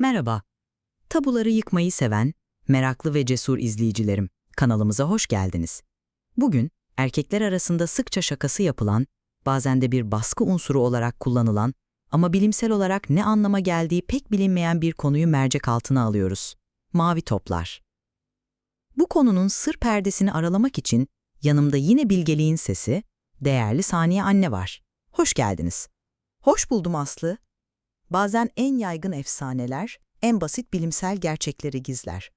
Merhaba. Tabuları yıkmayı seven, meraklı ve cesur izleyicilerim, kanalımıza hoş geldiniz. Bugün erkekler arasında sıkça şakası yapılan, bazen de bir baskı unsuru olarak kullanılan ama bilimsel olarak ne anlama geldiği pek bilinmeyen bir konuyu mercek altına alıyoruz. Mavi toplar. Bu konunun sır perdesini aralamak için yanımda yine bilgeliğin sesi, değerli Saniye anne var. Hoş geldiniz. Hoş buldum Aslı. Bazen en yaygın efsaneler, en basit bilimsel gerçekleri gizler.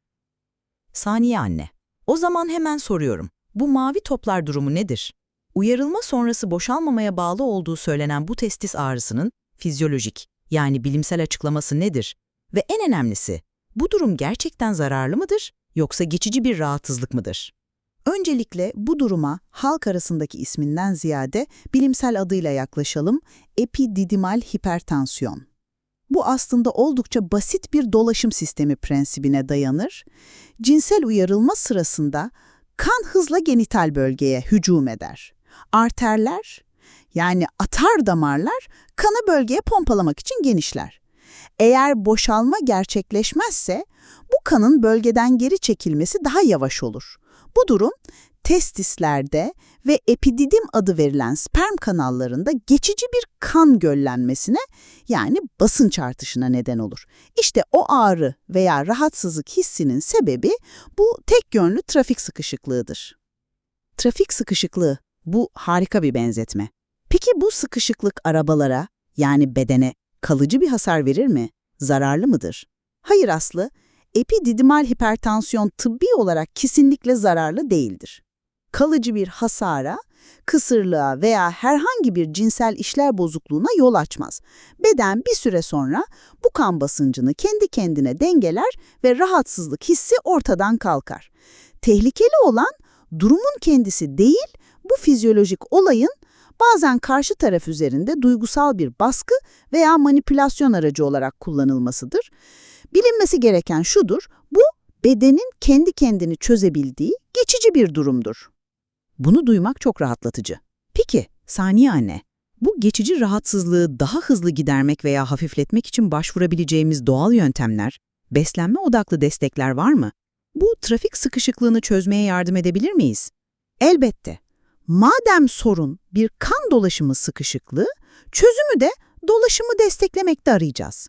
Saniye anne, o zaman hemen soruyorum. Bu mavi toplar durumu nedir? Uyarılma sonrası boşalmamaya bağlı olduğu söylenen bu testis ağrısının fizyolojik, yani bilimsel açıklaması nedir? Ve en önemlisi, bu durum gerçekten zararlı mıdır, yoksa geçici bir rahatsızlık mıdır? Öncelikle bu duruma halk arasındaki isminden ziyade bilimsel adıyla yaklaşalım, epididimal hipertansiyon. Bu aslında oldukça basit bir dolaşım sistemi prensibine dayanır. Cinsel uyarılma sırasında kan hızla genital bölgeye hücum eder. Arterler, yani atar damarlar kanı bölgeye pompalamak için genişler. Eğer boşalma gerçekleşmezse bu kanın bölgeden geri çekilmesi daha yavaş olur. Bu durum testislerde ve epididim adı verilen sperm kanallarında geçici bir kan göllenmesine yani basınç artışına neden olur. İşte o ağrı veya rahatsızlık hissinin sebebi bu tek yönlü trafik sıkışıklığıdır. Trafik sıkışıklığı bu harika bir benzetme. Peki bu sıkışıklık arabalara yani bedene kalıcı bir hasar verir mi? Zararlı mıdır? Hayır Aslı, epididimal hipertansiyon tıbbi olarak kesinlikle zararlı değildir. Kalıcı bir hasara, kısırlığa veya herhangi bir cinsel işler bozukluğuna yol açmaz. Beden bir süre sonra bu kan basıncını kendi kendine dengeler ve rahatsızlık hissi ortadan kalkar. Tehlikeli olan durumun kendisi değil, bu fizyolojik olayın bazen karşı taraf üzerinde duygusal bir baskı veya manipülasyon aracı olarak kullanılmasıdır. Bilinmesi gereken şudur, bu bedenin kendi kendini çözebildiği geçici bir durumdur. Bunu duymak çok rahatlatıcı. Peki, Saniye anne, bu geçici rahatsızlığı daha hızlı gidermek veya hafifletmek için başvurabileceğimiz doğal yöntemler, beslenme odaklı destekler var mı? Bu trafik sıkışıklığını çözmeye yardım edebilir miyiz? Elbette. Madem sorun bir kan dolaşımı sıkışıklığı, çözümü de dolaşımı desteklemekte arayacağız.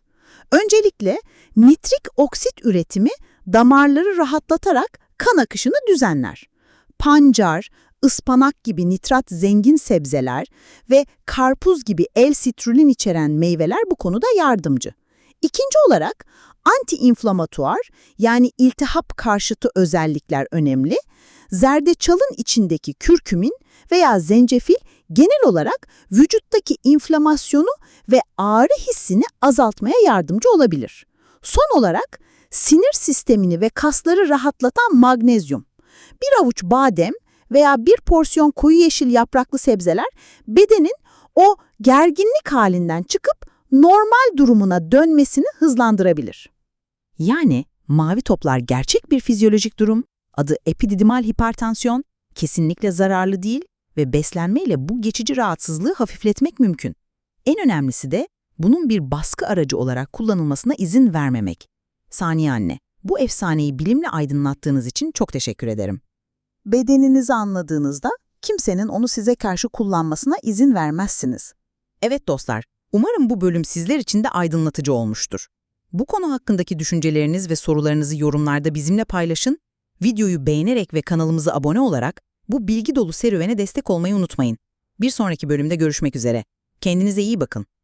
Öncelikle nitrik oksit üretimi damarları rahatlatarak kan akışını düzenler. Pancar, ıspanak gibi nitrat zengin sebzeler ve karpuz gibi L-sitrulin içeren meyveler bu konuda yardımcı. İkinci olarak anti-inflamatuar yani iltihap karşıtı özellikler önemli. Zerdeçalın içindeki kürkümin veya zencefil genel olarak vücuttaki inflamasyonu ve ağrı hissini azaltmaya yardımcı olabilir. Son olarak sinir sistemini ve kasları rahatlatan magnezyum. Bir avuç badem veya bir porsiyon koyu yeşil yapraklı sebzeler bedenin o gerginlik halinden çıkıp normal durumuna dönmesini hızlandırabilir. Yani mavi toplar gerçek bir fizyolojik durum, adı epididimal hipertansiyon, kesinlikle zararlı değil ve beslenmeyle bu geçici rahatsızlığı hafifletmek mümkün. En önemlisi de bunun bir baskı aracı olarak kullanılmasına izin vermemek. Saniye anne, bu efsaneyi bilimle aydınlattığınız için çok teşekkür ederim. Bedeninizi anladığınızda kimsenin onu size karşı kullanmasına izin vermezsiniz. Evet dostlar, umarım bu bölüm sizler için de aydınlatıcı olmuştur. Bu konu hakkındaki düşünceleriniz ve sorularınızı yorumlarda bizimle paylaşın, videoyu beğenerek ve kanalımıza abone olarak bu bilgi dolu serüvene destek olmayı unutmayın. Bir sonraki bölümde görüşmek üzere. Kendinize iyi bakın.